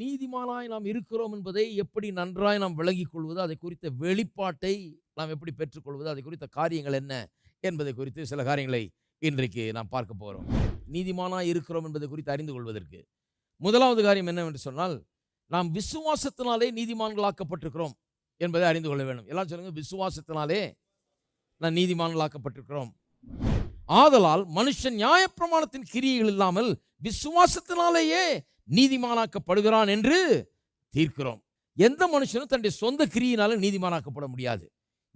நீதிமானாய் நாம் இருக்கிறோம் என்பதை எப்படி நன்றாய் நாம் விளங்கிக் கொள்வது அதை குறித்த வெளிப்பாட்டை நாம் எப்படி பெற்றுக்கொள்வது அதை குறித்த காரியங்கள் என்ன என்பதை குறித்து சில காரியங்களை இன்றைக்கு நாம் பார்க்க போகிறோம் நீதிமானாய் இருக்கிறோம் என்பதை குறித்து அறிந்து கொள்வதற்கு. முதலாவது காரியம் என்னவென்று சொன்னால் நாம் விசுவாசத்தினாலே நீதிமான்களாக்கப்பட்டிருக்கிறோம் என்பதை அறிந்து கொள்ள வேண்டும். எல்லாம் சொல்லுங்க விசுவாசத்தினாலே நான் நீதிமான்களாக்கப்பட்டிருக்கிறோம். ஆதலால் மனுஷன் நியாயப்பிரமாணத்தின் கிரியைகள் இல்லாமல் விசுவாசத்தினாலேயே நீதிமானாக்கப்படுகிறான் என்று தீர்க்கிறோம். எந்த மனுஷனும் தன்னுடைய சொந்த கிரியினால நீதிமானாக்கப்பட முடியாது.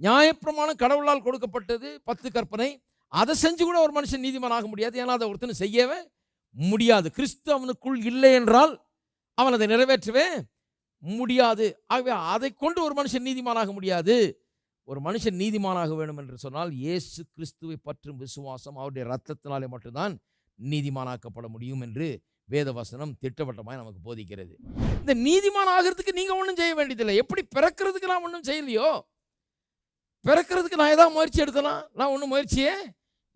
நியாயப்பிரமாணம் கடவுளால் கொடுக்கப்பட்டது பத்து கற்பனை அதை செஞ்சு கூட ஒரு மனுஷன் நீதிமானாக முடியாது. ஏன்னா அதை ஒருத்தனை செய்யவே முடியாது. கிறிஸ்து அவனுக்குள் இல்லை என்றால் அவன் அதை நிறைவேற்றவே முடியாது. ஆகவே அதை கொண்டு ஒரு மனுஷன் நீதிமானாக முடியாது. ஒரு மனுஷன் நீதிமானாக வேணும் என்று சொன்னால் இயேசு கிறிஸ்துவை பற்றும் விசுவாசம் அவருடைய ரத்தத்தினாலே மட்டும்தான் நீதிமானாக்கப்பட முடியும் என்று வேதவசனம் திட்டவட்டமாக நமக்கு போதிக்கிறது. இந்த நீதிமான் ஆகிறதுக்கு நீங்கள் ஒன்றும் செய்ய வேண்டியதில்லை. எப்படி பிறக்கிறதுக்கு நான் ஒன்றும் செய்யலையோ? பிறக்கிறதுக்கு நான் எதாவது முயற்சி எடுத்தனா? நான் ஒன்றும் முயற்சியே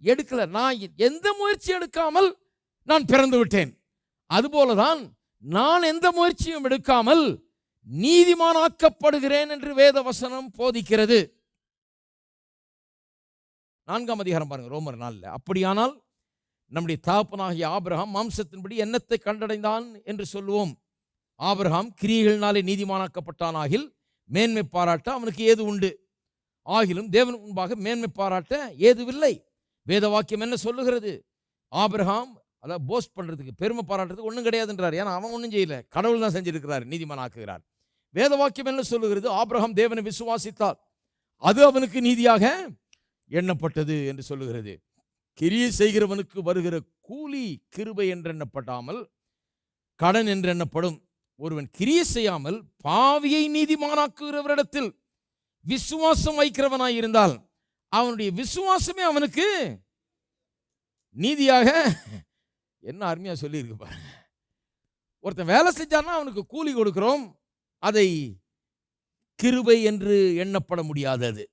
எடுக்கலை. நான் எந்த முயற்சி எடுக்காமல் நான் பிறந்து விட்டேன். அதுபோலதான் நான் எந்த முயற்சியும் எடுக்காமல் நீதிமானாக்கப்படுகிறேன் என்று வேத வசனம் போதிக்கிறது. நான்காம் அதிகாரம் பாருங்க ரோமர் நாளில் அப்படியானால் நம்முடைய தாப்பனாகிய ஆபிரகாம் மாம்சத்தின்படி என்னத்தை கண்டடைந்தான் என்று சொல்லுவோம். ஆபிரகாம் கிரியைகளினாலே நீதிமானாக்கப்பட்டானாகில் மேன்மை பாராட்ட அவனுக்கு ஏது உண்டு? ஆகிலும் தேவன் முன்பாக மேன்மை பாராட்ட ஏதுவில்லை. வேத வாக்கியம் என்ன சொல்லுகிறது? ஆபிரகாம் அதாவது போஸ்ட் பண்றதுக்கு பெருமை பாராட்டுறதுக்கு ஒன்றும் கிடையாதுன்றார். ஏன்னா அவன் ஒன்றும் செய்யல. கடவுள் தான் செஞ்சிருக்கிறார் நீதிமான் ஆக்குகிறார் வேத வாக்கியம் என்ன சொல்லுகிறது? ஆபிரகாம் தேவனை விசுவாசித்தார். அது அவனுக்கு நீதியாக எண்ணப்பட்டது என்று சொல்லுகிறது. கிரியை செய்கிறவனுக்கு வருகிற கூலி கிருபை என்றெண்ணப்படாமல் கடன் என்றெண்ணப்படும். ஒருவன் கிரியை செய்யாமல் பாவியை நீதிமானாக்குகிறவரிடத்தில் விசுவாசம் வைக்கிறவனாய் இருந்தால் அவனுடைய விசுவாசமே அவனுக்கு நீதியாக என்ன அருமையாக சொல்லியிருக்கு பாருங்க. ஒருத்தன் வேலை செஞ்சான்னா அவனுக்கு கூலி கொடுக்குறோம் அதை கிருபை என்று எண்ணப்பட முடியாதது.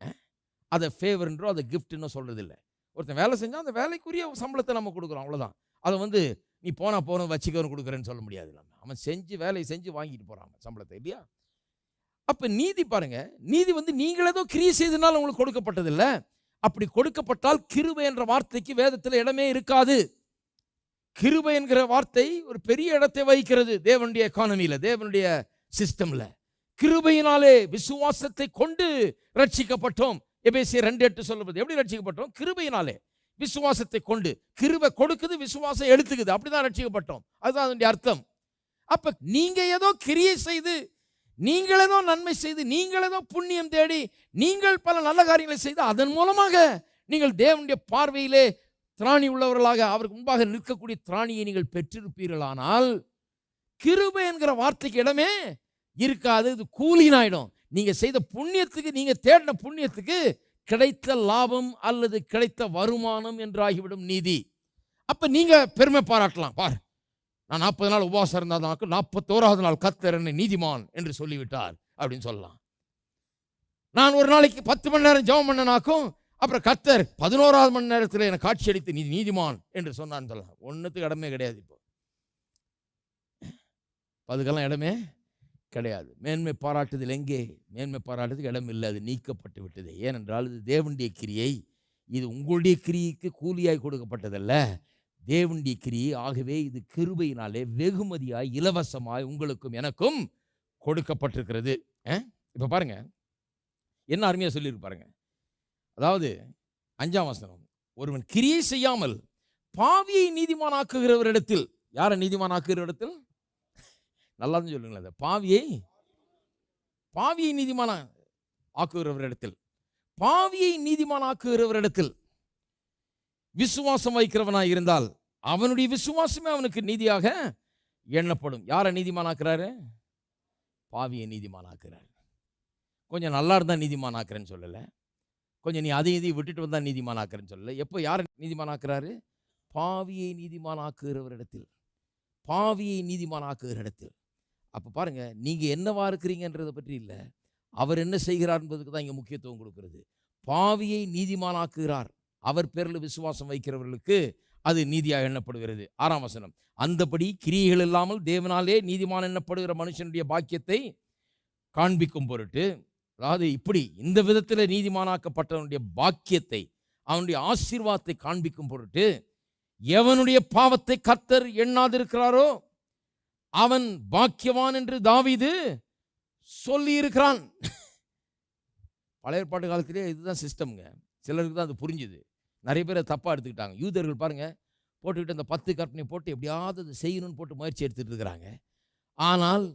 அது அதை ஃபேவர்ன்றோ அதை கிஃப்ட்னோ சொல்கிறதில்லை இல்லை ஒருத்தன் வேலை செஞ்சா அந்த வேலைக்குரிய சம்பளத்தை நம்ம கொடுக்குறோம் அவ்வளவுதான். அதை வந்து நீ போனா போன வச்சுக்கணும் கொடுக்குறேன்னு சொல்ல முடியாது நம்ம அவன் செஞ்சு வேலையை செஞ்சு வாங்கிட்டு போகிறான் சம்பளத்தை இல்லையா? அப்ப நீதி பாருங்க நீதி வந்து நீங்கள் ஏதோ கிரியை செய்தனால உங்களுக்கு கொடுக்கப்பட்டதில்ல அப்படி கொடுக்கப்பட்டால் கிருபை என்ற வார்த்தைக்கு வேதத்தில் இடமே இருக்காது. கிருபை என்கிற வார்த்தை ஒரு பெரிய இடத்தை வகிக்கிறது தேவனுடைய எக்கானமியில் தேவனுடைய சிஸ்டம்ல கிருபையினாலே விசுவாசத்தை கொண்டு ரட்சிக்கப்பட்டோம். எபேசியர் ரெண்டு எட்டு சொல்லுவது எப்படி ரட்சிக்கப்பட்டோம்? கிருபையினாலே. விசுவாசத்தை கொண்டு. கிருபை கொடுக்குது விசுவாசம் எடுத்துக்குது அப்படிதான் ரட்சிக்கப்பட்டோம். அதுதான் அதனுடைய அர்த்தம். அப்ப நீங்க ஏதோ கிரியை செய்து நீங்கள் ஏதோ நன்மை செய்து நீங்கள் ஏதோ புண்ணியம் தேடி நீங்கள் பல நல்ல காரியங்களை செய்து அதன் மூலமாக நீங்கள் தேவனுடைய பார்வையிலே திராணி உள்ளவர்களாக அவருக்கு முன்பாக நிற்கக்கூடிய திராணியை நீங்கள் பெற்றிருப்பீர்களானால் கிருபை என்கிற வார்த்தைக்கு இடமே இருக்காது. இது கூலினாயிடும். நீங்கள் செய்த புண்ணியத்துக்கு நீங்கள் தேடின புண்ணியத்துக்கு கிடைத்த லாபம் அல்லது கிடைத்த வருமானம் என்றாகிவிடும் நீதி. அப்போ நீங்கள் பெருமை பாராட்டலாம். பார் நான் நாற்பது நாள் உபவாசம் இருந்தாதாக்கும் நாற்பத்தோராவது நாள் கத்தர் என்னை நீதிமான் என்று சொல்லிவிட்டார் அப்படின்னு சொல்லலாம். நான் ஒரு நாளைக்கு பத்து மணி நேரம் ஜெபம் பண்ணனாக்கும் அப்புறம் கத்தர் பதினோராவது மணி நேரத்தில் எனக்கு காட்சி அளித்து நீ நீதிமான் என்று சொன்னான்னு சொல்லலாம். ஒன்றுத்துக்கு இடமே கிடையாது இப்போ அதுக்கெல்லாம் இடமே கிடையாது. மேன்மை பாராட்டுதல் எங்கே? மேன்மை பாராட்டுறதுக்கு இடம் இல்லை. அது நீக்கப்பட்டு விட்டது. ஏனென்றால் இது தேவனுடைய கிரியை. இது உங்களுடைய கிரியைக்கு கூலியாய் கொடுக்கப்பட்டதல்ல. தேவனுடைய கிரியை. ஆகவே இது கிருபையினாலே வெகுமதியாய் இலவசமாய் உங்களுக்கும் எனக்கும் கொடுக்கப்பட்டிருக்கிறது. இப்போ பாருங்க. என்ன அருமையாக சொல்லியிருப்பாருங்க அதாவது அஞ்சாம் வசனம். ஒருவன் கிரியை செய்யாமல் பாவியை நீதிமானாக்குகிறவரிடத்தில் யாரை நீதிமானாக்குகிற நல்லா தான் சொல்லுங்களேன். அதை பாவியை பாவியை நீதிமான ஆக்குகிறவரிடத்தில் பாவியை நீதிமான ஆக்குகிறவரிடத்தில் விசுவாசம் வைக்கிறவனாக இருந்தால் அவனுடைய விசுவாசமே அவனுக்கு நீதியாக எண்ணப்படும். யாரை நீதிமானாக்குறாரு? பாவியை நீதிமானாக்குறாரு. கொஞ்சம் நல்லா இருந்தால் நீதிமானாக்குறேன்னு சொல்லலை. கொஞ்சம் நீ அதையும் இதையும் விட்டுட்டு வந்தா நீதிமானாக்குறேன்னு சொல்லலை. எப்போ யாரை நீதிமானாக்குறாரு? பாவியை நீதிமானாக்குகிறவரிடத்தில். பாவியை நீதிமானாக்குகிற இடத்தில் அப்போ பாருங்க நீங்க என்னவா இருக்கிறீங்கன்றதை பற்றி இல்லை. அவர் என்ன செய்கிறார் என்பதுக்கு தான் இங்கே முக்கியத்துவம் கொடுக்கிறது. பாவியை நீதிமானாக்குகிறார். அவர் பேரில் விசுவாசம் வைக்கிறவர்களுக்கு அது நீதியாக எண்ணப்படுகிறது. ஆறாம் வசனம். அந்தபடி கிரியைகள் இல்லாமல் தேவனாலே நீதிமான் எண்ணப்படுகிற மனுஷனுடைய பாக்கியத்தை காண்பிக்கும் பொருட்டு அதாவது இப்படி இந்த விதத்தில் நீதிமானாக்கப்பட்டவனுடைய பாக்கியத்தை அவனுடைய ஆசீர்வாதத்தை காண்பிக்கும் பொருட்டு எவனுடைய பாவத்தை கர்த்தர் எண்ணாதிருக்கிறாரோ அவன் பாக்கியவான் என்று தாவீது சொல்லி இருக்கிறான் பழைய ஏற்பாட்டு காலத்திலே இதுதான் சிஸ்டம்ங்க சிலருக்கு தான் அது புரிஞ்சுது. நிறைய பேர் தப்பாக எடுத்துக்கிட்டாங்க. யூதர்கள் பாருங்கள் போட்டுக்கிட்டு அந்த பத்து கற்பனை போட்டு எப்படியாவது அதை செய்யணும்னு போட்டு முயற்சி எடுத்துகிட்டு இருக்கிறாங்க. ஆனால்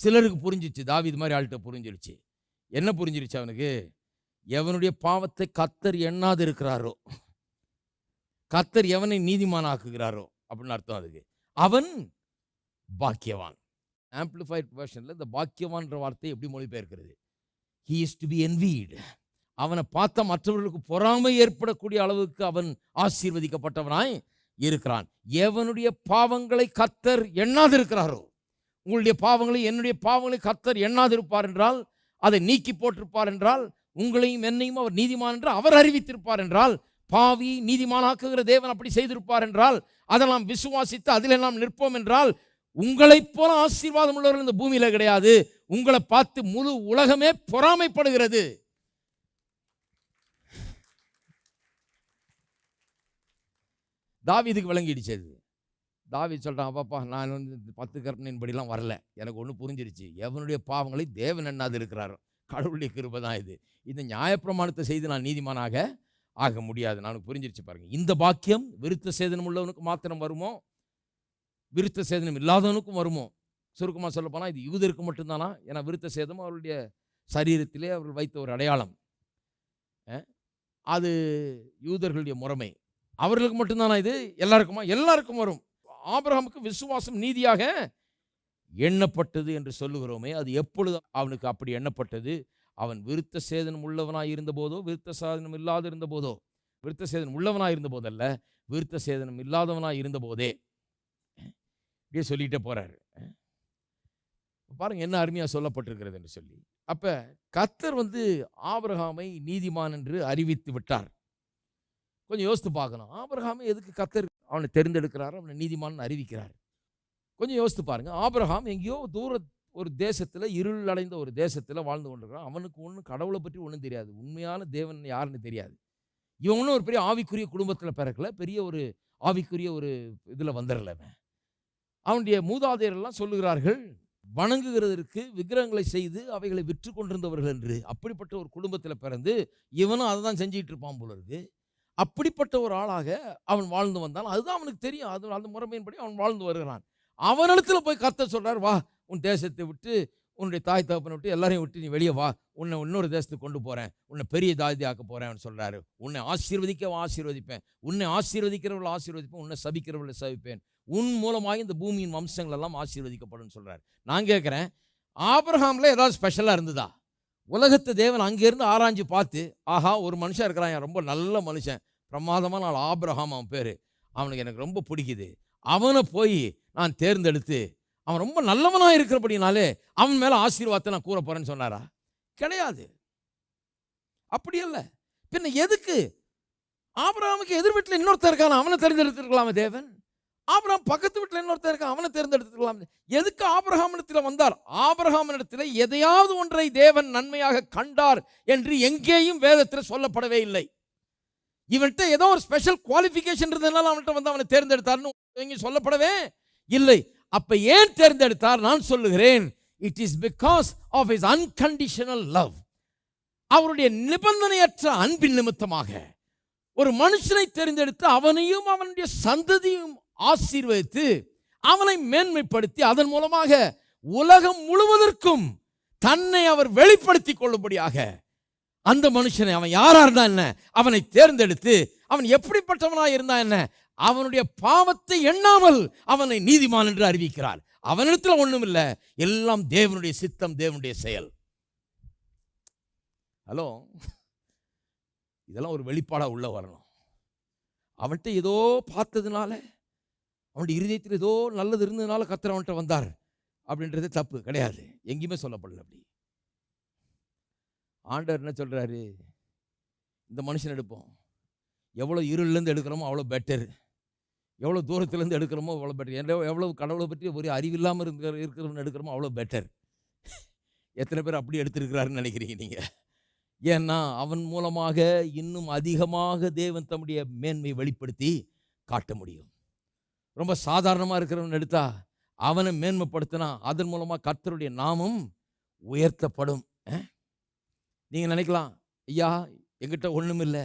சிலருக்கு புரிஞ்சிச்சு தாவீது மாதிரி ஆள்கிட்ட புரிஞ்சிருச்சு. என்ன புரிஞ்சிருச்சு அவனுக்கு? எவனுடைய பாவத்தை கத்தர் எண்ணாது இருக்கிறாரோ கத்தர் எவனை நீதிமானாக்குகிறாரோ அப்படின்னு அர்த்தம் அதுக்கு. அவன் பாக்கியவான். ஆம்பிளிஃபைட் வேர்ஷனில் இந்த பாக்கியவான்ற வார்த்தை எப்படி மொழிபெயர்க்கிறது? He is to be envied அவனை பார்த்த மற்றவர்களுக்கு பொறாமை ஏற்படக்கூடிய அளவுக்கு அவன் ஆசீர்வதிக்கப்பட்டவனாய் இருக்கிறான். எவனுடைய பாவங்களை கத்தர் எண்ணாதிருக்கிறாரோ உங்களுடைய பாவங்களை என்னுடைய பாவங்களை கத்தர் எண்ணாதிருப்பார் என்றால் அதை நீக்கி போட்டிருப்பார் என்றால் உங்களையும் என்னையும் அவர் நீதிமான் என்று அவர் அறிவித்திருப்பார் என்றால் பாவி நீதிமானாக்குகிற தேவன் அப்படி செய்திருப்பார் என்றால் அதை நாம் விசுவாசித்து அதில் நாம் நிற்போம் என்றால் உங்களைப் போல ஆசீர்வாதம் உள்ளவர்கள் இந்த பூமியில கிடையாது. உங்களை பார்த்து முழு உலகமே பொறாமைப்படுகிறது. தாவிதுக்கு விளங்கிடுச்சு அது. தாவி சொல்றான் பாப்பா நான் வந்து இந்த பத்து கற்பனையின்படிலாம் வரல. எனக்கு ஒன்று புரிஞ்சிருச்சு. எவனுடைய பாவங்களை தேவன் எண்ணாது இருக்கிறாரோ. கடவுளுடைய கிருபை தான் இது. இந்த நியாயப்பிரமாணத்தை செய்து நான் நீதிமானாக ஆக முடியாது. நான் புரிஞ்சிருச்சு பாருங்கள் இந்த பாக்கியம் விருத்த சேதனம் உள்ளவனுக்கு மாத்திரம் வருமோ? விருத்த சேதனம் இல்லாதவனுக்கும் வருமோ? சுருக்கமாக சொல்ல போனால் இது யூதருக்கு மட்டும்தானா? ஏன்னா விருத்த சேதம் அவருடைய சரீரத்திலே அவர்கள் வைத்த ஒரு அடையாளம். அது யூதர்களுடைய முறைமை. அவர்களுக்கு மட்டும்தானா இது? எல்லாருக்குமா? எல்லாருக்கும் வரும். ஆபிரகாமுக்கு விசுவாசம் நீதியாக எண்ணப்பட்டது என்று சொல்லுகிறோமே அது எப்பொழுது அவனுக்கு அப்படி எண்ணப்பட்டது? அவன் விருத்த சேதனம் உள்ளவனாக இருந்தபோதோ விருத்த சேதனம் இல்லாத இருந்தபோதோ விருத்த சேதனம் உள்ளவனாக இருந்த போதல்ல விருத்த சேதனம் இல்லாதவனாக இருந்த போதே இப்படியே சொல்லிட்டே போகிறாரு பாருங்கள் என்ன அருமையாக சொல்லப்பட்டிருக்கிறது என்று சொல்லி. அப்போ கத்தர் வந்து ஆபிரகாமை நீதிமான் என்று அறிவித்து விட்டார். கொஞ்சம் யோசித்து பார்க்கணும். ஆபரகாமை எதுக்கு கத்தர் அவனை தெரிந்தெடுக்கிறார் அவனை நீதிமான் அறிவிக்கிறார்? கொஞ்சம் யோசித்து பாருங்கள் ஆபிரகாம் எங்கேயோ தூர ஒரு தேசத்தில் இருள் அடைந்த ஒரு தேசத்தில் வாழ்ந்து கொண்டிருக்கிறான். அவனுக்கு ஒன்றும் கடவுளை பற்றி ஒன்றும் தெரியாது. உண்மையான தேவன் யாருன்னு தெரியாது. இவனும் ஒரு பெரிய ஆவிக்குரிய குடும்பத்தில் பிறக்கல. பெரிய ஒரு ஆவிக்குரிய ஒரு இதில் வந்துடலவன் அவனுடைய மூதாதையரெல்லாம் சொல்லுகிறார்கள் வணங்குகிறதற்கு விக்கிரகங்களை செய்து அவைகளை விற்று கொண்டிருந்தவர்கள் என்று. அப்படிப்பட்ட ஒரு குடும்பத்தில் பிறந்து இவனும் அதை தான் செஞ்சிட்டு இருப்பான் போல இருக்கு. அப்படிப்பட்ட ஒரு ஆளாக அவன் வாழ்ந்து வந்தான் அதுதான் அவனுக்கு தெரியும். அது அந்த முறைமையின்படி அவன் வாழ்ந்து வருகிறான். அவனிடத்தில் போய் கத்த சொல்றார் வா உன் தேசத்தை விட்டு உன்னுடைய தாய் தகப்பனை விட்டு எல்லாரையும் விட்டு நீ வெளியே வா. உன்னை இன்னொரு தேசத்துக்கு கொண்டு போறேன். உன்னை பெரிய தாதி ஆக்க போறேன் சொல்றாரு. உன்னை ஆசீர்வதிக்க ஆசீர்வதிப்பேன். உன்னை ஆசீர்வதிக்கிறவர்கள் ஆசீர்வதிப்பேன். உன்னை சபிக்கிறவர்களை சபிப்பேன். உன் மூலமாக இந்த பூமியின் வம்சங்கள் எல்லாம் ஆசீர்வதிக்கப்படும் சொல்றாரு. நான் கேட்குறேன் ஆபிரஹாமில் ஏதாவது ஸ்பெஷலாக இருந்ததா? உலகத்து தேவன் அங்கேருந்து ஆராய்ஞ்சு பார்த்து ஆஹா ஒரு மனுஷன் இருக்கிறான். ரொம்ப நல்ல மனுஷன். பிரமாதமான நாள் ஆபிரஹாம் அவன் பேர். அவனுக்கு எனக்கு ரொம்ப பிடிக்குது. அவனை போய் நான் தேர்ந்தெடுத்து அவன் ரொம்ப நல்லவனாக இருக்கிறபடினாலே அவன் மேலே ஆசீர்வாதத்தை நான் கூற போகிறேன்னு சொன்னாரா? கிடையாது. அப்படி அல்ல. பின்ன எதுக்கு? ஆபராமுக்கு எதிர் வீட்டில் இன்னொருத்தர் இருக்கான்? அவனை தேர்ந்தெடுத்துருக்கலாமே தேவன். ஆபரகம் பக்கத்து வீட்டில் இன்னொருத்தர் இருக்கான் அவனை தேர்ந்தெடுத்துக்கலாம் எதுக்கு ஆபரகாமனத்தில் வந்தார்? ஆபரகாமனிடத்தில் எதையாவது ஒன்றை தேவன் நன்மையாக கண்டார் என்று எங்கேயும் வேதத்தில் சொல்லப்படவே இல்லை. இவன்கிட்ட ஏதோ ஒரு ஸ்பெஷல் குவாலிஃபிகேஷன் இருந்ததுனால அவன்கிட்ட வந்து அவனை தேர்ந்தெடுத்தார்னு சொல்லப்படவே இல்லை. அப்ப ஏன் தேர்ந்தெடுத்தார்? நான் சொல்லுகிறேன். It is because of is unconditional love அவருடைய நிபந்தனையற்ற அன்பின் நிமித்தமாக ஒரு மனுஷனை தேர்ந்தெடுத்து அவனையும் அவனுடைய சந்ததியும் ஆசீர்வதித்து அவனை மேன்மைப்படுத்தி அதன் மூலமாக உலகம் முழுவதற்கும் தன்னை அவர் வெளிப்படுத்தி கொள்ளும்படியாக அந்த மனுஷனை அவன் யாரா இருந்தா என்ன? அவனை தேர்ந்தெடுத்து அவன் எப்படிப்பட்டவனா இருந்தா என்ன? அவனுடைய பாவத்தை எண்ணாமல் அவனை நீதிமான் என்று அறிவிக்கிறார் அவனிடத்தில் ஒன்றும் இல்லை எல்லாம் தேவனுடைய சித்தம் தேவனுடைய செயல். ஹலோ? இதெல்லாம் ஒரு வெளிப்பாடாக உள்ள வரணும். அவன்கிட்ட ஏதோ பார்த்ததுனால அவனுடைய இருதயத்தில் ஏதோ நல்லது இருந்ததுனால கத்திர அவன்கிட்ட வந்தார். அப்படின்றது தப்பு கிடையாது. எங்கேயுமே சொல்லப்படல அப்படி. ஆண்டவர் என்ன சொல்கிறாரு இந்த மனுஷன் எடுப்போம். எவ்வளோ இருள்லேருந்து எடுக்கிறோமோ அவ்வளோ பெட்டர் எவ்வளோ தூரத்துலேருந்து எடுக்கிறோமோ அவ்வளோ பெட்டர் எவ்வளோ எவ்வளோ கடவுளை பற்றி ஒரு அறிவில்லாமல் இருக்கிற இருக்கிறவன் எடுக்கிறோமோ அவ்வளோ பெட்டர் எத்தனை பேர் அப்படி எடுத்திருக்கிறாருன்னு நினைக்கிறீங்க நீங்கள் ஏன்னா அவன் மூலமாக இன்னும் அதிகமாக தேவன் தம்முடைய மேன்மை வெளிப்படுத்தி காட்ட முடியும். ரொம்ப சாதாரணமாக இருக்கிறவன் எடுத்தா அவனை மேன்மைப்படுத்தினா அதன் மூலமாக கர்த்தருடைய நாமம் உயர்த்தப்படும். நீங்கள் நினைக்கலாம் ஐயா எங்கிட்ட ஒன்றும் இல்லை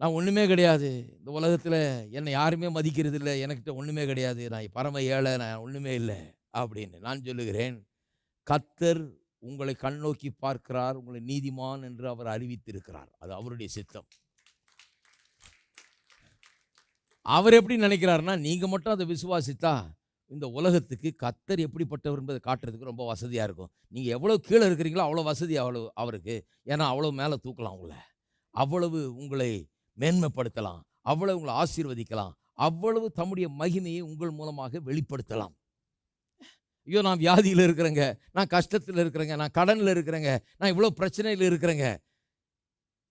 நான் ஒன்றுமே கிடையாது. இந்த உலகத்தில் என்னை யாருமே மதிக்கிறது இல்லை எனக்கிட்ட ஒன்றுமே கிடையாது. நான் பரம ஏழை நான் ஒன்றுமே இல்லை அப்படின்னு நான் சொல்லுகிறேன். கத்தர் உங்களை கண்ணோக்கி பார்க்கிறார். உங்களை நீதிமான் என்று அவர் அறிவித்திருக்கிறார். அது அவருடைய சித்தம். அவர் எப்படி நினைக்கிறாருன்னா நீங்கள் மட்டும் அதை விசுவாசித்தா இந்த உலகத்துக்கு கத்தர் எப்படிப்பட்டவர் என்பதை காட்டுறதுக்கு ரொம்ப வசதியாக இருக்கும். நீங்கள் எவ்வளோ கீழே இருக்கிறீங்களோ அவ்வளோ வசதி அவ்வளோ அவருக்கு. ஏன்னா அவ்வளோ மேலே தூக்கலாம் உங்களை. அவ்வளவு உங்களை மேன்மைப்படுத்தலாம். அவ்வளவு உங்களை ஆசீர்வதிக்கலாம். அவ்வளவு தம்முடைய மகிமையை உங்கள் மூலமாக வெளிப்படுத்தலாம். ஐயோ நான் வியாதியில் இருக்கிறேங்க. நான் கஷ்டத்தில் இருக்கிறேங்க. நான் கடனில் இருக்கிறேங்க. நான் இவ்வளோ பிரச்சனையில் இருக்கிறேங்க.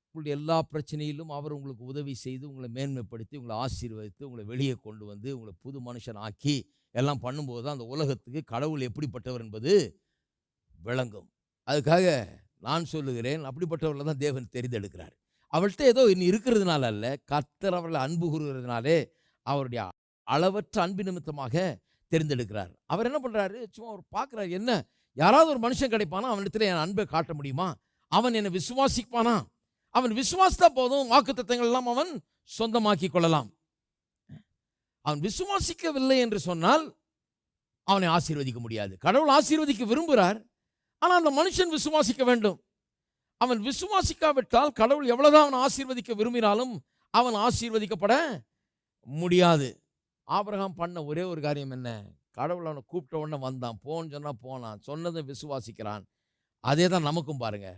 உங்களுடைய எல்லா பிரச்சனையிலும் அவர் உங்களுக்கு உதவி செய்து உங்களை மேன்மைப்படுத்தி உங்களை ஆசீர்வதித்து உங்களை வெளியே கொண்டு வந்து உங்களை புது மனுஷன் ஆக்கி எல்லாம் பண்ணும்போது தான் அந்த உலகத்துக்கு கடவுள் எப்படிப்பட்டவர் என்பது விளங்கும். அதுக்காக நான் சொல்லுகிறேன். அப்படிப்பட்டவர்களை தான் தேவன் தெரிந்தெடுக்கிறார். அவள்கிட்ட ஏதோ இன்னும் இருக்கிறதுனால அல்ல கத்தர் அவர்களை அன்பு கூறுகிறதுனாலே அவருடைய அளவற்ற அன்பு நிமித்தமாக தெரிந்தெடுக்கிறார். அவர் என்ன பண்ணுறாரு சும்மா அவர் பார்க்குறாரு என்ன? யாராவது ஒரு மனுஷன் கிடைப்பானா? அவனிடத்துல என் அன்பை காட்ட முடியுமா? அவன் என்னை விசுவாசிப்பானா? அவன் விசுவாசித்தா போதும் வாக்குத்தத்தங்கள் எல்லாம் அவன் சொந்தமாக்கி கொள்ளலாம். அவன் விசுவாசிக்கவில்லை என்று சொன்னால் அவனை ஆசீர்வதிக்க முடியாது. கடவுள் ஆசீர்வதிக்க விரும்புகிறார் ஆனால் அந்த மனுஷன் விசுவாசிக்க வேண்டும். அவன் விசுவாசிக்காவிட்டால் கடவுள் எவ்வளவுதான் அவன் ஆசீர்வதிக்க விரும்பினாலும் அவன் ஆசீர்வதிக்கப்பட முடியாது. ஆபிரகாம் பண்ண ஒரே ஒரு காரியம் என்ன? கடவுள் அவனை கூப்பிட்ட உடனே வந்தான். போன்னு சொன்னா போனான். சொன்னதை விசுவாசிக்கிறான். அதே தான் நமக்கும் பாருங்க.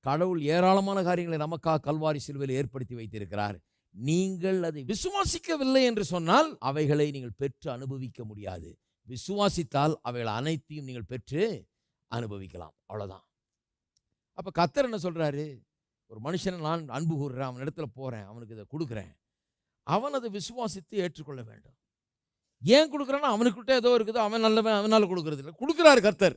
கடவுள் ஏராளமான காரியங்களை நமக்காக கல்வாரி சிலுவையில் ஏற்படுத்தி வைத்திருக்கிறார். நீங்கள் அதை விசுவாசிக்கவில்லை என்று சொன்னால் அவைகளை நீங்கள் பெற்று அனுபவிக்க முடியாது. விசுவாசித்தால் அவைகள் அனைத்தையும் நீங்கள் பெற்று அனுபவிக்கலாம். அவ்வளவுதான். அப்போ கத்தர் என்ன சொல்கிறாரு ஒரு மனுஷனை நான் அன்பு கூறுறேன் அவன் இடத்துல போகிறேன் அவனுக்கு இதை கொடுக்குறேன். அவன் அதை விசுவாசித்து ஏற்றுக்கொள்ள வேண்டும். ஏன் கொடுக்குறான்னா அவனுக்கிட்ட ஏதோ இருக்குது அவன் நல்லவன் அவனால் கொடுக்குறது இல்லை. கொடுக்குறாரு கர்த்தர்.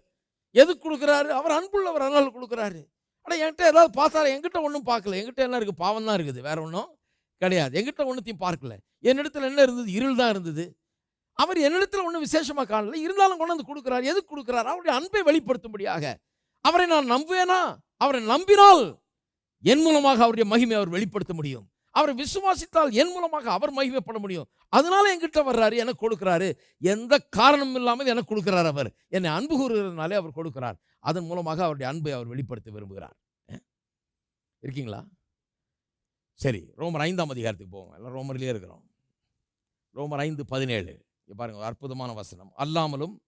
எதுக்கு கொடுக்குறாரு? அவர் அன்புள்ளவர் அதனால் கொடுக்குறாரு. ஆனால் என்கிட்ட ஏதாவது பார்த்தாலும் என்கிட்ட ஒன்றும் பார்க்கல. என்கிட்ட என்ன இருக்குது பாவம் தான் இருக்குது வேற ஒன்றும் கிடையாது. என்கிட்ட ஒன்றுத்தையும் பார்க்கல. என்னிடத்துல என்ன இருந்தது? இருள் தான் இருந்தது. அவர் என்னிடத்துல ஒன்றும் விசேஷமாக காணல. இருந்தாலும் கொண்டு வந்து கொடுக்குறாரு. எதுக்கு கொடுக்குறாரு? அவருடைய அன்பை வெளிப்படுத்தும்படியாக. அவரை நான் நம்புவேனா? அவரை நம்பினால் என் மூலமாக அவருடைய மகிமை அவர் வெளிப்படுத்த முடியும். அவரை விசுவாசித்தால் என் மூலமாக அவர் மகிமைப்பட முடியும். அதனால என்கிட்ட வர்றாரு எனக்கு கொடுக்குறாரு. எந்த காரணமும் இல்லாமல் எனக்கு கொடுக்குறார் அவர். என்னை அன்பு கூறுகிறதுனாலே அவர் கொடுக்கிறார். அதன் மூலமாக அவருடைய அன்பை அவர் வெளிப்படுத்த விரும்புகிறார். இருக்கீங்களா? சரி ரோமர் ஐந்தாம் அதிகாரத்துக்கு போவோம். எல்லாம் ரோமர்லேயே இருக்கிறோம். ரோமர் ஐந்து பதினேழு. பாருங்கள் அற்புதமான வசனம். அல்லாமலும்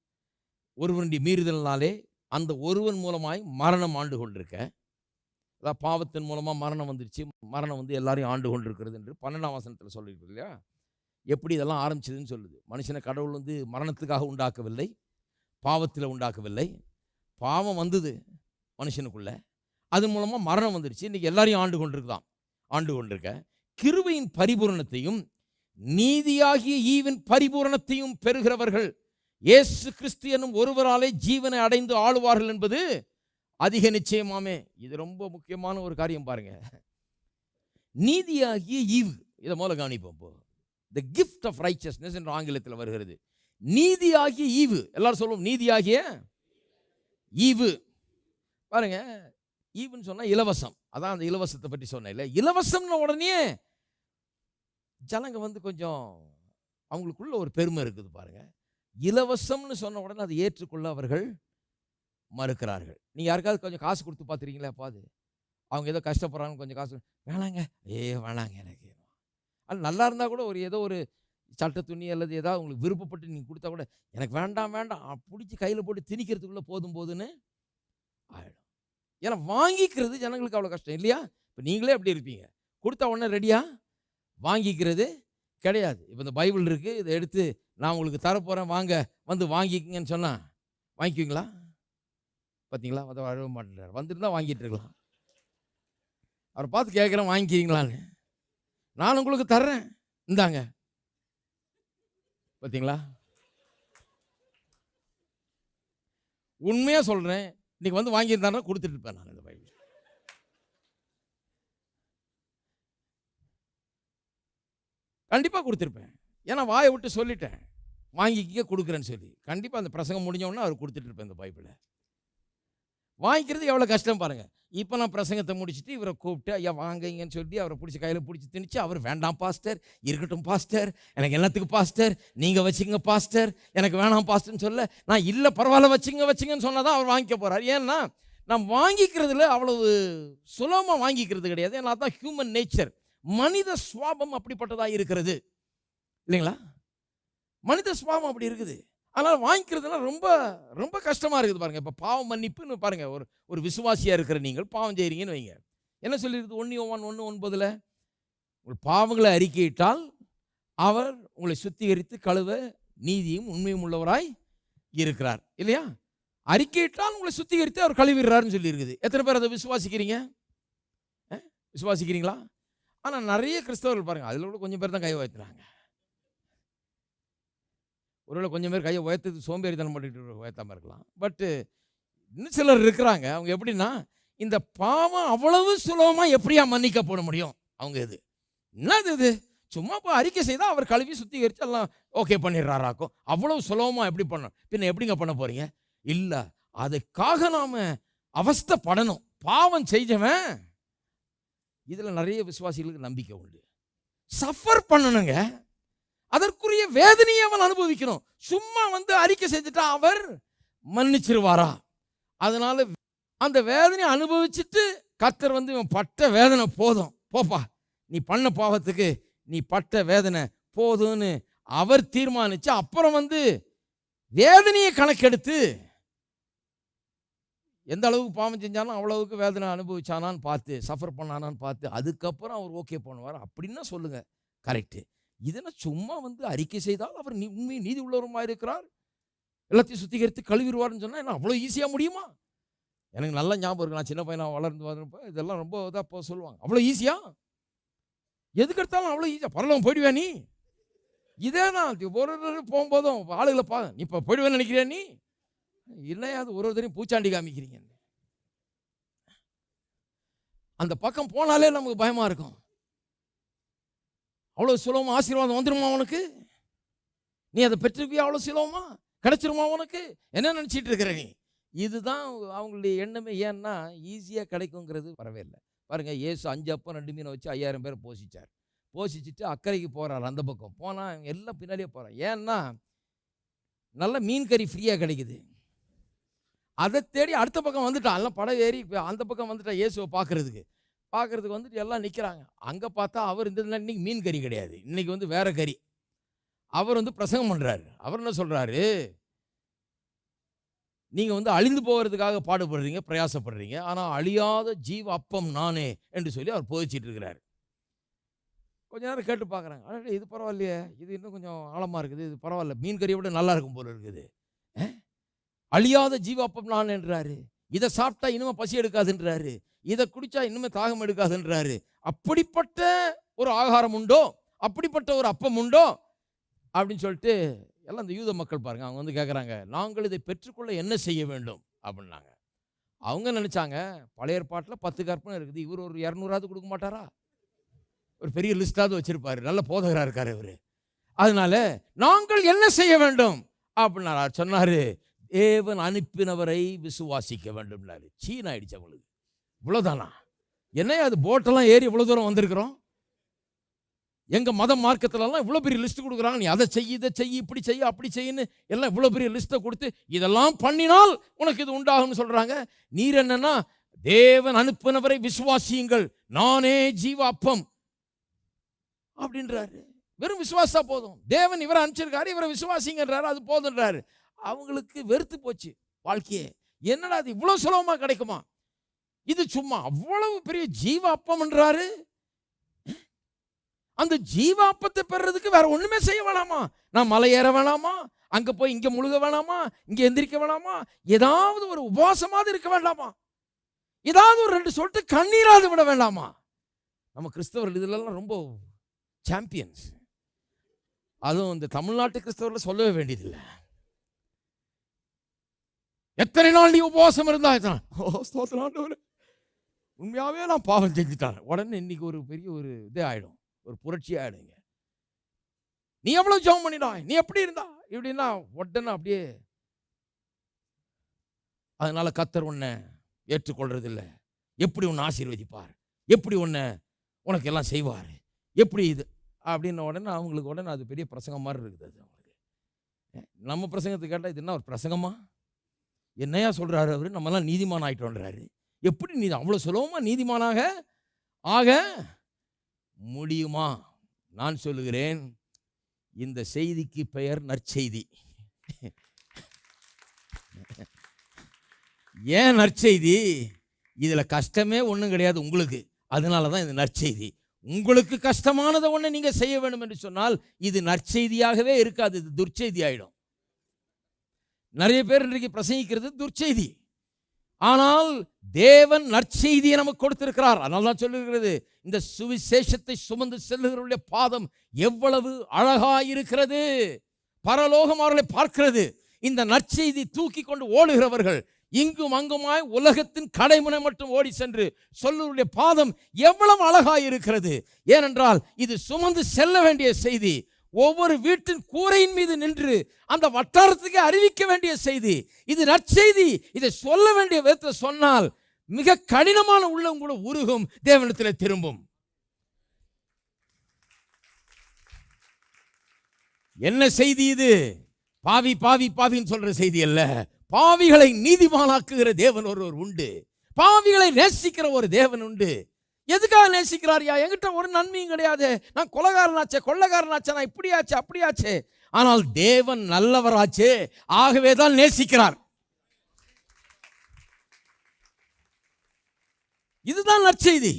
ஒருவனுடைய மீறுதலினாலே அந்த ஒருவன் மூலமாய் மரணம் ஆண்டு கொண்டிருக்க. அதாவது பாவத்தின் மூலமாக மரணம் வந்துருச்சு. மரணம் வந்து எல்லாரையும் ஆண்டு கொண்டிருக்கிறது என்று பன்னெண்டாம் வசனத்தில் சொல்லியிருக்கு இல்லையா? எப்படி இதெல்லாம் ஆரம்பிச்சதுன்னு சொல்லுது. மனுஷனை கடவுள் வந்து மரணத்துக்காக உண்டாக்கவில்லை பாவத்தில் உண்டாக்கவில்லை. பாவம் வந்தது மனுஷனுக்குள்ள. அது மூலமாக மரணம் வந்துருச்சு. இன்னைக்கு எல்லாரையும் ஆண்டு கொண்டிருக்குதான் ஆண்டு கொண்டிருக்க. கிருவையின் பரிபூரணத்தையும் நீதியாகிய ஈவின் பரிபூரணத்தையும் பெறுகிறவர்கள் இயேசு கிறிஸ்து ஒருவராலே ஜீவனை அடைந்து ஆளுவார்கள் என்பது அதிக நிச்சயமாமே. இது ரொம்ப முக்கியமான ஒரு காரியம் பாருங்க. நீதியாகிய ஈவு இதை மூல கவனிப்போம் இப்போ த கிஃப்ட் ஆஃப் ரைச்சஸ்னஸ் என்ற ஆங்கிலத்தில் வருகிறது. நீதியாகிய ஈவு எல்லாரும் சொல்லுவோம் நீதியாகிய ஈவு. பாருங்க ஈவுன்னு சொன்னால் இலவசம். அதான் அந்த இலவசத்தை பற்றி சொன்னேன் இல்லை இலவசம்னு உடனே ஜனங்க வந்து கொஞ்சம் அவங்களுக்குள்ள ஒரு பெருமை இருக்குது பாருங்கள் இலவசம்னு சொன்ன உடனே அதை ஏற்றுக்கொள்ள அவர்கள் மறுக்கிறார்கள். நீங்கள் யாருக்காவது கொஞ்சம் காசு கொடுத்து பார்த்துறீங்களா பாது அவங்க ஏதோ கஷ்டப்படுறாங்க கொஞ்சம் காசு வேணாங்க. ஏ வேணாங்க எனக்கு. அது நல்லா இருந்தால் கூட ஒரு ஏதோ ஒரு சட்டை துணி அல்லது ஏதாவது உங்களுக்கு விருப்பப்பட்டு நீங்கள் கொடுத்தா கூட எனக்கு வேண்டாம் வேண்டாம். பிடிச்சி கையில் போட்டு திணிக்கிறதுக்குள்ளே போதும் போதுன்னு ஆகிடும் ஏன்னா வாங்கிக்கிறது ஜனங்களுக்கு அவ்வளோ கஷ்டம் இல்லையா? இப்போ நீங்களே அப்படி இருப்பீங்க. கொடுத்தா உடனே ரெடியாக வாங்கிக்கிறது கிடையாது. இப்போ இந்த பைபிள் இருக்குது இதை எடுத்து நான் உங்களுக்கு தரப்போகிறேன் வாங்க. வந்து வாங்கிக்கங்கன்னு சொன்னால் வாங்கிக்குவீங்களா? பார்த்தீங்களா வந்து வரவே மாட்டேன் வந்துட்டு வாங்கிட்டு இருக்கலாம். அவரை பார்த்து கேட்குறேன் வாங்கிக்கிறீங்களான்னு. நான் உங்களுக்கு தர்றேன். இந்தாங்க. பார்த்தீங்களா உண்மையாக சொல்கிறேன் இன்றைக்கி வந்து வாங்கியிருந்தாருன்னா கொடுத்துட்டு இருப்பேன் நான் இந்த பைபிள். கண்டிப்பாக கொடுத்துருப்பேன். ஏன்னா வாயை விட்டு சொல்லிட்டேன். வாங்கிக்க கொடுக்குறேன்னு சொல்லி. கண்டிப்பாக அந்த பிரசங்கம் முடிஞ்சவொடனே அவர் கொடுத்துட்டு இருப்பேன் இந்த பைப்பில் வாங்கிக்கிறது எவ்வளோ கஷ்டம் பாருங்கள் இப்போ நான் பிரசங்கத்தை முடிச்சுட்டு இவரை கூப்பிட்டு ஐயா வாங்கிங்கன்னு சொல்லி அவரை பிடிச்சி கையில் பிடிச்சி திணிச்சு அவர் வேண்டாம் பாஸ்டர். இருக்கட்டும் பாஸ்டர். எனக்கு எல்லாத்துக்கும் பாஸ்டர்? நீங்கள் வச்சுங்க பாஸ்டர். எனக்கு வேணாம் பாஸ்டர்னு சொல்ல. நான் இல்லை பரவாயில்ல வச்சுங்க வச்சுங்கன்னு சொன்னால் தான் அவர் வாங்கிக்க போகிறார் ஏன்னா நான் வாங்கிக்கிறதுல அவ்வளவு சுலபமாக வாங்கிக்கிறது கிடையாது. ஏன்னா தான் ஹியூமன் நேச்சர் மனித சுவாபம் அப்படிப்பட்டதாக இருக்கிறது. இல்லைங்களா? மனித சுவாபம் அப்படி இருக்குது. அதனால் வாங்கிக்கிறதுலாம் ரொம்ப ரொம்ப கஷ்டமாக இருக்குது பாருங்கள் இப்போ பாவம் மன்னிப்புன்னு பாருங்கள் ஒரு ஒரு விசுவாசியாக இருக்கிற நீங்கள் பாவம் செய்கிறீங்கன்னு வைங்க. என்ன சொல்லியிருக்கு? ஒன்று ஒன் ஒன்று ஒன்பதில் உங்கள் பாவங்களை அறிக்கையிட்டால் அவர் உங்களை சுத்திகரித்து கழுவ நீதியும் உண்மையும் உள்ளவராய் இருக்கிறார். இல்லையா? அறிக்கையிட்டால் உங்களை சுத்திகரித்து அவர் கழுவிடுறாருன்னு சொல்லியிருக்குது. எத்தனை பேர் அதை விசுவாசிக்கிறீங்க? விசுவாசிக்கிறீங்களா? ஆனால் நிறைய கிறிஸ்தவர்கள் பாருங்கள் அதில் கூட கொஞ்சம் பேர் தான் கை உயர்த்துறாங்க. ஒருவேளை கொஞ்சம் பேர் கையை உயர்த்து சோம்பேறித்தனம் பண்ணிட்டு உயர்த்தாமல் இருக்கலாம். பட்டு இன்னும் சிலர் இருக்கிறாங்க. அவங்க எப்படின்னா இந்த பாவம் அவ்வளவு சுலபமாக எப்படியா மன்னிக்கப்பட முடியும்? அவங்க இது என்னது இது? சும்மா இப்போ அறிக்கை செய்தால் அவர் கழுவி சுத்திகரித்து எல்லாம் ஓகே பண்ணிடுறாராக்கும் அவ்வளவு சுலபமாக எப்படி பண்ணணும்? பின்ன எப்படிங்க பண்ண போகிறீங்க இல்லை அதுக்காக நாம் அவஸ்தைப்படணும். பாவம் செய்தவன் இதில் நிறைய விசுவாசிகளுக்கு நம்பிக்கை உண்டு. சஃபர் பண்ணணுங்க. அதற்குரிய வேதனையை அவன் அனுபவிக்கணும். சும்மா வந்து அறிக்கை செஞ்சுட்டா அவர் மன்னிச்சிருவாரா? அதனால அந்த வேதனையை அனுபவிச்சுட்டு கத்தர் வந்து இவன் பட்ட வேதனை போதும். போப்பா நீ பண்ண பாவத்துக்கு நீ பட்ட வேதனை போதும்னு அவர் தீர்மானிச்சு அப்புறம் வந்து வேதனையை கணக்கெடுத்து எந்த அளவுக்கு பாவம் செஞ்சாலும் அவ்வளவுக்கு வேதனை அனுபவிச்சானான்னு பார்த்து சஃபர் பண்ணானான்னு பார்த்து அதுக்கப்புறம் அவர் ஓகே பண்ணுவார். அப்படின்னா சொல்லுங்கள் கரெக்டு இதனை சும்மா வந்து அறிக்கை செய்தால் அவர் உண்மை நீதி உள்ளவருமா இருக்கிறார்? எல்லாத்தையும் சுத்திகரித்து கழுவிடுவார்னு சொன்னால் என்ன அவ்வளோ ஈஸியாக முடியுமா? எனக்கு நல்ல ஞாபகம் இருக்கு. நான் சின்ன பையனாக வளர்ந்து வரப்போ இதெல்லாம் ரொம்ப இதாக இப்போ சொல்லுவாங்க. அவ்வளோ ஈஸியா எதுக்கு எடுத்தாலும் அவ்வளோ ஈஸியாக பரவாயில்ல போயிடுவியா நீ? இதே தான் ஒரு போகும்போதும் ஆளுகளை பா நீ இப்போ போயிடுவேன்னு நினைக்கிறேன் நீ? இல்லையா? அது ஒரு ஒருத்தரையும் பூச்சாண்டி காமிக்கிறீங்க. அந்த பக்கம் போனாலே நமக்கு பயமா இருக்கும். அவ்வளோ சுலபமா ஆசீர்வாதம் வந்துடுமா உனக்கு? நீ அதை பெற்றிருப்பியா அவ்வளோ சுலபமா? கிடச்சிருமா உனக்கு? என்ன நினச்சிட்டு இருக்கிற நீ? இதுதான் அவங்களுடைய எண்ணமே. ஏன்னா ஈஸியாக கிடைக்குங்கிறது வரவே இல்லை. பாருங்க ஏசு அஞ்சு அப்போ ரெண்டு மீனை வச்சு ஐயாயிரம் பேர் போஷிச்சார். போஷிச்சுட்டு அக்கறைக்கு போகிறார் அந்த பக்கம். போனால் எல்லாம் பின்னாடியே போகிறான் ஏன்னா நல்ல மீன் கறி ஃப்ரீயாக கிடைக்குது. அதை தேடி அடுத்த பக்கம் வந்துட்டான். எல்லாம் படம் ஏறி அந்த பக்கம் வந்துட்டான் இயேசுவை பார்க்கறதுக்கு. பார்க்குறதுக்கு வந்துட்டு எல்லாம் நிற்கிறாங்க அங்கே பார்த்தா அவர் இந்த இன்னைக்கு மீன் கறி கிடையாது. இன்றைக்கி வந்து வேற கறி. அவர் வந்து பிரசங்கம் பண்ணுறாரு அவர் என்ன சொல்கிறாரு நீங்கள் வந்து அழிந்து போகிறதுக்காக பாடுபடுறீங்க பிரயாசப்படுறீங்க. ஆனால் அழியாத ஜீவ அப்பம் நானே என்று சொல்லி அவர் போதிச்சிட்டு இருக்கிறாரு. கொஞ்ச நேரம் கேட்டு பார்க்குறாங்க. ஆனால் இது பரவாயில்லையே. இது இன்னும் கொஞ்சம் ஆழமாக இருக்குது. இது பரவாயில்ல. மீன் கறியை விட நல்லா இருக்கும் போல் இருக்குது. அழியாத ஜீவாப்பம் நான் என்றாரு. இதை சாப்பிட்டா இனிமே பசி எடுக்காதுன்றாரு. இதை குடிச்சா இனிமே தாகம் எடுக்காதுன்றாரு. அப்படிப்பட்ட ஒரு ஆகாரம் உண்டோ? அப்படிப்பட்ட ஒரு அப்பம் உண்டோ? அப்படின்னு சொல்லிட்டு எல்லாம் இந்த யூத மக்கள் பாருங்க. அவங்க வந்து கேட்குறாங்க நாங்கள் இதை பெற்றுக்கொள்ள என்ன செய்ய வேண்டும்? அப்படின்னாங்க. அவங்க நினைச்சாங்க பழைய ஏற்பாட்டில் பத்து கற்பனை இருக்குது. இவர் ஒரு இரநூறாவது கொடுக்க மாட்டாரா? ஒரு பெரிய லிஸ்டாவது வச்சிருப்பாரு. நல்ல போதகராக இருக்காரு இவர். அதனால நாங்கள் என்ன செய்ய வேண்டும்? அப்படின்னாரு. சொன்னார் சொன்னாரு தேவன் அனுப்பினவரை விசுவாசிக்க வேண்டும்னாரு. சீன் ஆயிடுச்சு அவங்களுக்கு. இவ்வளோதானா என்ன அது போட்டெல்லாம் ஏறி இவ்வளோ தூரம் வந்திருக்கிறோம்? எங்க மத மார்க்கத்துலலாம் இவ்வளோ பெரிய லிஸ்ட் கொடுக்குறாங்க. நீ அதை செய் இதை செய் இப்படி செய் அப்படி செய்யுன்னு எல்லாம் இவ்வளோ பெரிய லிஸ்ட்டை கொடுத்து இதெல்லாம் பண்ணினால் உனக்கு இது உண்டாகும்னு சொல்றாங்க. நீர் என்னன்னா தேவன் அனுப்பினவரை விசுவாசியுங்கள். நானே ஜீவ அப்பம் அப்படின்றாரு. வெறும் விசுவாசா போதும். தேவன் இவரை அனுப்பிச்சிருக்காரு இவரை விசுவாசிங்கன்றாரு அது போதுன்றாரு. அவங்களுக்கு வெறுத்து போச்சு வாழ்க்கையே. என்னடா அது இவ்வளோ சுலபமாக கிடைக்குமா? இது சும்மா அவ்வளவு பெரிய ஜீவ அப்பம்ன்றாரு அந்த ஜீவாப்பத்தை பெறதுக்கு வேற ஒன்றுமே செய்ய வேணாமா? நான் மலை ஏற வேணாமா? அங்கே போய் இங்கே முழுக வேணாமா? இங்கே எந்திரிக்க வேணாமா? ஏதாவது ஒரு உபவாசமாவது இருக்க வேண்டாமா? ஏதாவது ஒரு ரெண்டு சொல்லிட்டு கண்ணீராது விட வேண்டாமா? நம்ம கிறிஸ்தவர்கள் இதிலெல்லாம் ரொம்ப சாம்பியன்ஸ் அதுவும் இந்த தமிழ்நாட்டு கிறிஸ்தவர்கள் சொல்லவே வேண்டியதில்லை. எத்தனை நாள் நீ உபவாசம் இருந்தா? எத்தனை- ஓ ஸ்தோத்திரம் உண்மையாவே நான் பாவம் செஞ்சுட்டேன். உடனே இன்னைக்கு ஒரு பெரிய ஒரு இதே ஆயிடும். ஒரு புரட்சி ஆயிடுங்க. நீ எவ்வளவு ஜெபம் பண்ணிடா நீ எப்படி இருந்தா? இப்படின்னா உடனே அப்படியே அதனால கத்தர் உன்னை ஏற்றுக்கொள்றதில்ல. எப்படி உன்னை ஆசீர்வதிப்பார்? எப்படி உன்னை உனக்கு எல்லாம் செய்வார்? எப்படி இது? அப்படின்ன உடனே அவங்களுக்கு உடனே அது பெரிய பிரசங்கம் மாதிரி இருக்குது அது அவங்களுக்கு. நம்ம பிரசங்கத்தை கேட்டால் இது என்ன ஒரு பிரசங்கமா? என்னையா சொல்கிறாரு அவர்? நம்மலாம் நீதிமான் ஆகிட்டோன்றாரு எப்படி நீ அவ்வளோ சுலபமாக நீதிமானாக? ஆக முடியுமா? நான் சொல்லுகிறேன் இந்த செய்திக்கு பெயர் நற்செய்தி. ஏன் நற்செய்தி? இதில் கஷ்டமே ஒன்றும் கிடையாது உங்களுக்கு. அதனால தான் இது நற்செய்தி. உங்களுக்கு கஷ்டமானதை ஒன்று நீங்கள் செய்ய வேண்டும் என்று சொன்னால் இது நற்செய்தியாகவே இருக்காது. இது துர்ச்செய்தி ஆயிடும். நிறைய பேர் இன்றைக்கு பிரசங்கிக்கிறது துர்ச்செய்தி. ஆனால் தேவன் நற்செய்தியை நமக்கு கொடுத்திருக்கிறார். அதனால தான் சொல்லுகிறது இந்த சுவிசேஷத்தை சுமந்து செல்லுகிறவருடைய பாதம் எவ்வளவு அழகாயிருக்கிறது பரலோகம் அவர்களை பார்க்கிறது. இந்த நற்செய்தி தூக்கி கொண்டு ஓடுகிறவர்கள் இங்கும் அங்குமாய் உலகத்தின் கடைமுனை மட்டும் ஓடி சென்று சொல்லுடைய பாதம் எவ்வளவு அழகாயிருக்கிறது ஏனென்றால் இது சுமந்து செல்ல வேண்டிய செய்தி. ஒவ்வொரு வீட்டின் கூரையின் மீது நின்று அந்த வட்டாரத்துக்கு அறிவிக்க வேண்டிய செய்தி. இது நற்செய்தி. இதை சொல்ல வேண்டிய விதத்தில் சொன்னால் மிக கடினமான உள்ளம் கூட உருகும் தேவனத்தில் திரும்பும். என்ன செய்தி இது? பாவி பாவி பாவின்னு சொல்ற செய்தி அல்ல. பாவிகளை நீதிமானாக்குகிற தேவன் ஒருவர் உண்டு. பாவிகளை நேசிக்கிற ஒரு தேவன் உண்டு. எதுக்காக நேசிக்கிறாரியா? என்கிட்ட ஒரு நன்மையும் கிடையாது. நான் கொலகாரனாச்சே கொள்ளகாரனாச்சே நான் இப்படியாச்சே அப்படியாச்சே. ஆனால் தேவன் நல்லவராச்சே ஆகவே தான் நேசிக்கிறார். இதுதான் நற்செய்தி.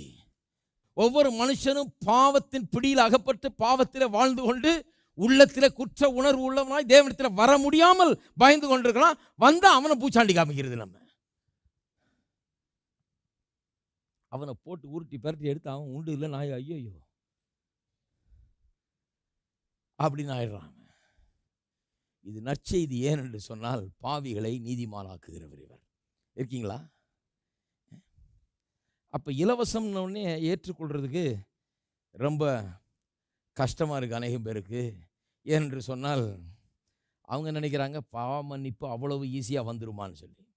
ஒவ்வொரு மனுஷனும் பாவத்தின் பிடியில் அகப்பட்டு பாவத்தில் வாழ்ந்து கொண்டு உள்ளத்தில் குற்ற உணர்வு உள்ளவனாய் தேவனத்தில் வர முடியாமல் பயந்து கொண்டிருக்கிறான் வந்தால் அவனை பூச்சாண்டி காமிக்கிறது நம்ம. அவனை போட்டு உருட்டி பரட்டி எடுத்து அவன் உண்டு இல்லை நான் ஐயோ அப்படின்னு ஆயிடுறான் இது நற்செய்தி ஏன் என்று சொன்னால் பாவிகளை நீதிமானாக்குகிறவர் இவர். இருக்கீங்களா? அப்போ இலவசம்னே ஏற்றுக்கொள்கிறதுக்கு ரொம்ப கஷ்டமாக இருக்குது அநேகம் பேருக்கு. ஏனென்று சொன்னால் அவங்க நினைக்கிறாங்க பாவ மன்னிப்பு அவ்வளவு ஈஸியாக வந்துருமான்னு சொல்லி.